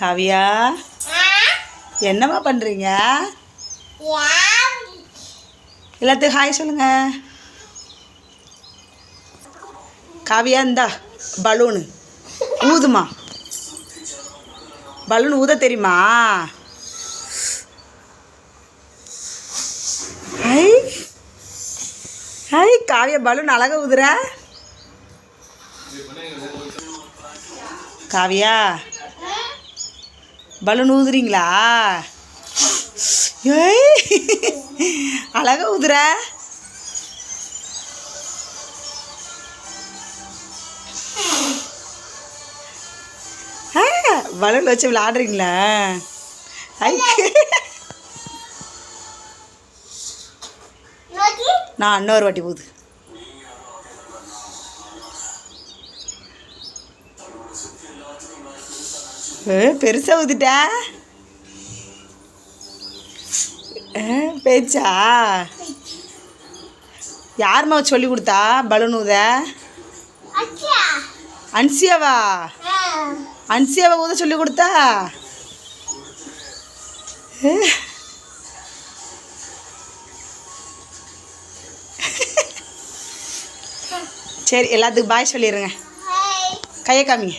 காவியா? என்னம்மா பண்ணுறீங்க எல்லாத்துக்கும் ஹாய் சொல்லுங்க. காவியா இந்தா பலூனு. ஊதுமா. பலூன் ஊத தெரியுமா? ஹை ஐ காவியா பலூன் அழகா ஊதுற. காவியா பலூன் ஊதுறீங்களா? ஏய் அழகா ஊதுற. பலூன் வச்சு விளாடுறீங்களா ஐ. நான் இன்னொரு வாட்டி போகுது பெருசாக ஊதிட்ட? பேச்சா? யாரும்மா சொல்லி கொடுத்தா பலூன் ஊத? அன்சியாவா? அன்சியாவை ஊத சொல்லி கொடுத்தா. சரி எல்லாத்துக்கும் பாய் சொல்லிடுங்க கையை காமிங்க.